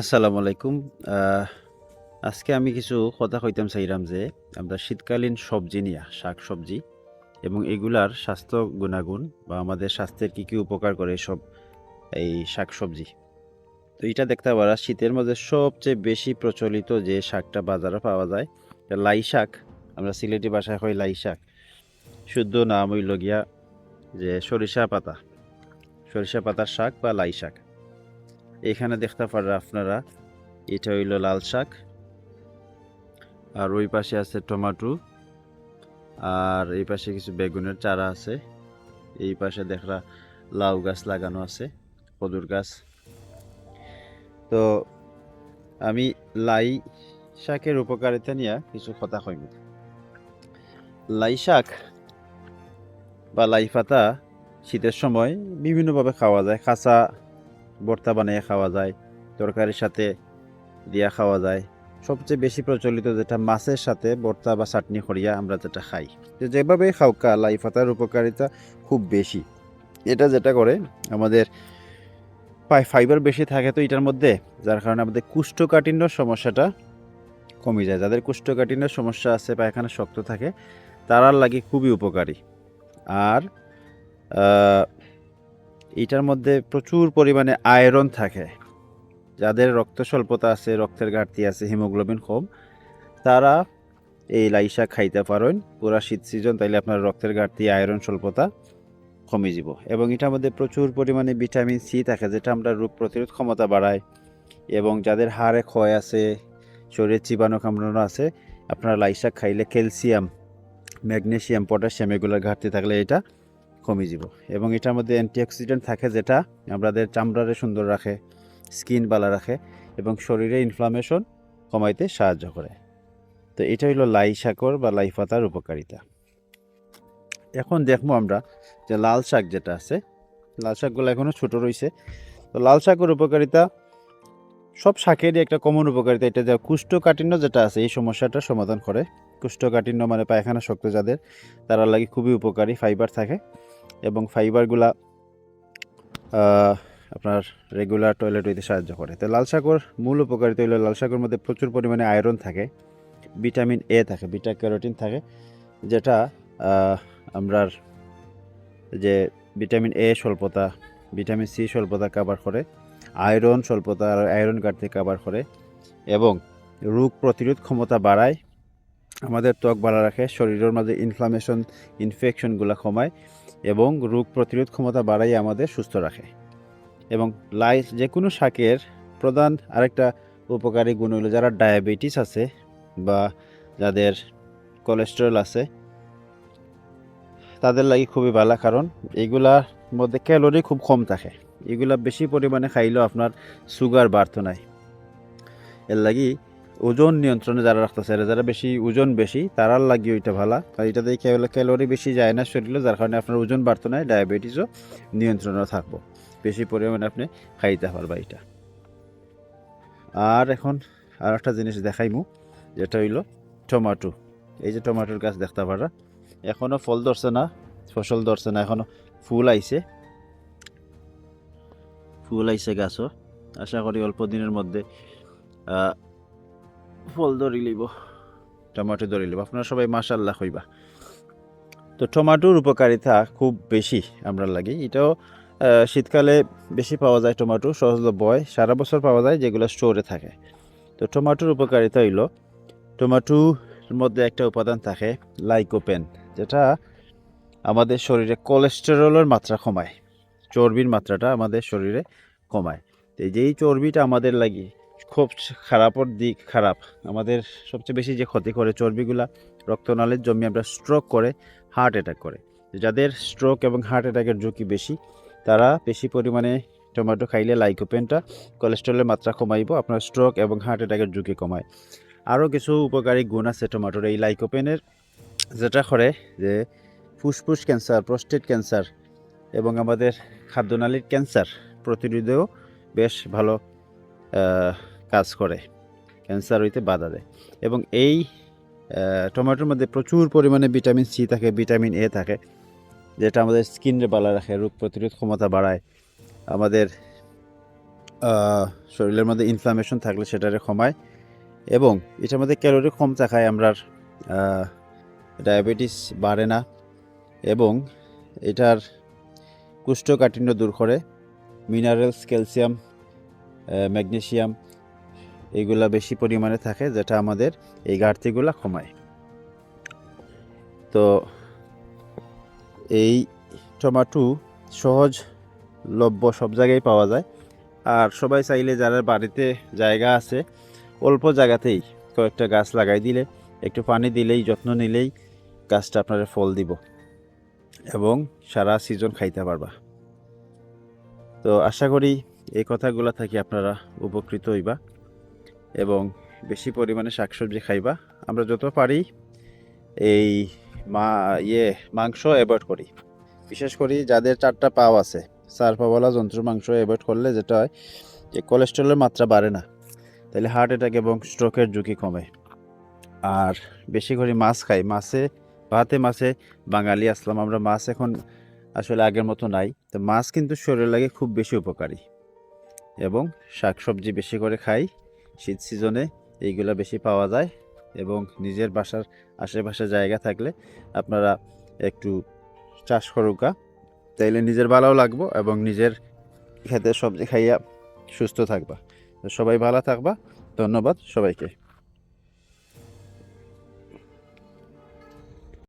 আসসালামু আলাইকুম। আজকে আমি কিছু কথা কইতাম চাইলাম যে, আমরা শীতকালীন সবজি নিয়া, শাক-সবজি এবং এগুলার স্বাস্থ্য গুণাগুণ বা আমাদের স্বাস্থ্যের কি, কি উপকার করে সব এই শাক-সবজি। তো এইটা দেখতে পারা শীতের মধ্যে সবচেয়ে বেশি প্রচলিত যে শাকটা বাজারে পাওয়া যায়, এটা লাই শাক। আমরা সিলেটি বাসায় কই লাই শাক। শুদ্ধ নাম হইল গিয়া যে সরিষা পাতা। সরিষা পাতার শাক বা লাই শাক। এখানে দেখতে পারা আপনারা এটা হইল লাল শাক। আর ওই পাশে আছে টমাটো। আর এই পাশে কিছু বেগুনের চারা আছে। এই পাশে দেখরা লাউ গাছ লাগানো আছে, কদুর গাছ। তো আমি লাই শাকের উপকারিতা নিয়া কিছু কথা কইব। লাই শাক বা লাই পাতা শীতের সময় বিভিন্নভাবে খাওয়া যায়। কাঁচা ভর্তা বানিয়ে খাওয়া যায়, তরকারির সাথে দিয়া খাওয়া যায়। সবচেয়ে বেশি প্রচলিত যেটা মাছের সাথে ভর্তা বা চাটনি করিয়া আমরা যেটা খাই। তো যেভাবেই খাওকা লাই পাতার উপকারিতা খুব বেশি। এটা যেটা করে আমাদের পায় ফাইবার বেশি থাকে তো এটার মধ্যে যার কারণে আমাদের কোষ্ঠকাঠিন্য সমস্যাটা কমে যায়। যাদের কোষ্ঠকাঠিন্যের সমস্যা আছে, পায়খানা শক্ত থাকে তারার লাগে খুবই উপকারী। আর এটার মধ্যে প্রচুর পরিমাণে আয়রন থাকে। যাদের রক্ত স্বল্পতা আছে, রক্তের ঘাটতি আছে, হিমোগ্লোবিন কম, তারা এই লাই শাক খাইতে পারেন। পুরা শীত সিজন তাইলে আপনার রক্তের ঘাটতি, আয়রন স্বল্পতা কমে যাব। এবং এটার মধ্যে প্রচুর পরিমাণে ভিটামিন সি থাকে যেটা আমরা রোগ প্রতিরোধ ক্ষমতা বাড়ায়। এবং যাদের হাড়ে ক্ষয় আছে, শরীরে চিবানো কামড়ানো আছে, আপনার লাই শাক খাইলে ক্যালসিয়াম, ম্যাগনেশিয়াম পটাশিয়াম এগুলোর ঘাটতি থাকলে এটা কমে যাব। এবং এটার মধ্যে অ্যান্টিঅক্সিডেন্ট থাকে যেটা আমাদের চামড়ারে সুন্দর রাখে, স্কিন ভালো রাখে এবং শরীরে ইনফ্লামেশন কমাইতে সাহায্য করে। তো এটা হইল লাই শাকর বা লাই পাতার উপকারিতা। এখন দেখব আমরা যে লাল শাক যেটা আছে, লাল শাকগুলো এখনও ছোটো রইছে। তো লাল শাকের উপকারিতা সব শাকেরই একটা কমন উপকারিতা এটা যে কুষ্ঠকাঠিন্য যেটা আছে এই সমস্যাটা সমাধান করে। কুষ্ঠকাঠিন্য মানে পায়খানা শক্ত যাদের তারা লাগে খুবই উপকারী, ফাইবার থাকে এবং ফাইবারগুলা আপনার রেগুলার টয়লেট হইতে সাহায্য করে। তো লাল শাকর মূল উপকারিতা হইল লাল শাকের মধ্যে প্রচুর পরিমাণে আয়রন থাকে, ভিটামিন এ থাকে, বিটা ক্যারোটিন থাকে যেটা আমরার যে ভিটামিন এ স্বল্পতা, ভিটামিন সি স্বল্পতা কাভার করে, আয়রন স্বল্পতা, আয়রন ঘাটতি কাভার করে এবং রোগ প্রতিরোধ ক্ষমতা বাড়ায়, আমাদের ত্বক ভালো রাখে, শরীরের মাঝে ইনফ্লামেশন, ইনফেকশনগুলা কমায় এবং রোগ প্রতিরোধ ক্ষমতা বাড়াইয়া আমাদের সুস্থ রাখে। এবং লাই যে কোনো শাকের প্রধান আরেকটা উপকারী গুণ হইল যারা ডায়াবেটিস আছে বা যাদের কোলেস্টেরল আছে তাদের লাগি খুবই ভালো কারণ এগুলার মধ্যে ক্যালোরি খুব কম থাকে। এগুলা বেশি পরিমাণে খাইলেও আপনার সুগার বাড়তো নাই। এর লাগি ওজন নিয়ন্ত্রণে যারা রাখতেছে, যারা বেশি ওজন বেশি তারার লাগি ওইটা ভালা। আর এটাতে ক্যালোরি বেশি যায় না শরীরে যার কারণে আপনার ওজন বাড়তো নাই, ডায়াবেটিসও নিয়ন্ত্রণে থাকব। বেশি পরিমাণে আপনি খাইতে পারবা এটা আর এখন আর একটা জিনিস দেখাইমু যেটা হইল টমাটো। এই যে টমাটোর গাছ দেখতে পারা। এখনও ফল ধরছে না, ফসল ধরছে না, এখনও ফুল আইছে। ফুল আইছে গাছও। আশা করি অল্প দিনের মধ্যে ফল ধরি লইব। টমাটো ধরি লইব। আপনারা সবাই মাশাআল্লাহ কইবা। তো টমাটোর উপকারিতা খুব বেশি আমরা লাগি। এটাও শীতকালে বেশি পাওয়া যায় টমাটো, সহজলভ্য হয়। সারা বছর পাওয়া যায় যেগুলো স্টোরে থাকে। তো টমাটোর উপকারিতা হইল, টমাটোর মধ্যে একটা উপাদান থাকে লাইকোপেন যেটা আমাদের শরীরে কোলেস্টেরলের মাত্রা কমায়। চর্বির মাত্রাটা আমাদের শরীরে কমায়। তো এই যে চর্বিটা আমাদের লাগি খুব খারাপর দিক খারাপ। আমাদের সবচেয়ে বেশি যে ক্ষতি করে চর্বিগুলা রক্তনালীর জমিয়ে আমরা স্ট্রোক করে, হার্ট অ্যাটাক করে। যাদের স্ট্রোক এবং হার্ট অ্যাটাকের ঝুঁকি বেশি তারা বেশি পরিমাণে টমেটো খাইলে লাইকোপেনটা কোলেস্টেরলের মাত্রা কমাইব। আপনার স্ট্রোক এবং হার্ট অ্যাটাকের ঝুঁকি কমায়। আরও কিছু উপকারী গুণ আছে টমেটোর এই লাইকোপেনের যেটা করে যে ফুসফুস ক্যান্সার, প্রোস্টেট ক্যান্সার এবং আমাদের খাদ্যনালীর ক্যান্সার প্রতিরোধেও বেশ ভালো কাজ করে। ক্যান্সার হইতে বাধা দেয়। এবং এই টমেটোর মধ্যে প্রচুর পরিমাণে ভিটামিন সি থাকে, ভিটামিন এ থাকে যেটা আমাদের স্কিনরে ভালো রাখে, রোগ প্রতিরোধ ক্ষমতা বাড়ায়। আমাদের শরীরের মধ্যে ইনফ্লামেশন থাকলে সেটারে কমায় এবং এটার মধ্যে ক্যালোরি কম থাকায় আমরা ডায়াবেটিস বাড়ে না এবং এটার কুষ্ঠকাঠিন্য দূর করে মিনারেলস ক্যালসিয়াম ম্যাগনেসিয়াম এগুলা বেশি পরিমাণে থাকে যেটা আমাদের এই ঘাটতিগুলা কমায়। তো এই টমাটো সহজলভ্য সব জায়গায় পাওয়া যায়। আর সবাই চাইলে যারা বাড়িতে জায়গা আছে, অল্প জায়গাতেই কয়েকটা গাছ লাগাই দিলে, একটু পানি দিলেই, যত্ন নিলেই গাছটা আপনারা ফল দিব এবং সারা সিজন খাইতে পারবা। তো আশা করি এই কথাগুলো থাকি আপনারা উপকৃত হইবা। এবং বেশি পরিমাণে শাকসবজি খাইবা। আমরা যত পারি এই মা ইয়ে মাংস অ্যাভয়েড করি। বিশেষ করি যাদের চারটা পাও আছে চার পাওয়ালা যন্ত্র মাংস অ্যাভয়েড করলে যেটা হয় যে কোলেস্ট্রলের মাত্রা বাড়ে না। তাহলে হার্ট অ্যাটাক এবং স্ট্রোকের ঝুঁকি কমে। আর বেশি করে মাছ খাই। মাছে, ভাতে মাছে, বাঙালি, আসলাম, আমরা মাছ এখন আসলে আগের মতো নাই। তো মাছ কিন্তু শরীরের লাগে খুব বেশি উপকারী। এবং শাকসবজি বেশি করে খাই। শীত সিজনে এইগুলো বেশি পাওয়া যায় এবং নিজের বাসার আশেপাশে জায়গা থাকলে আপনারা একটু চাষ করুকা তাইলে নিজের ভালোও লাগবো এবং নিজের খেতে সবজি খাইয়া সুস্থ থাকবা। সবাই ভালো থাকবা। ধন্যবাদ সবাইকে।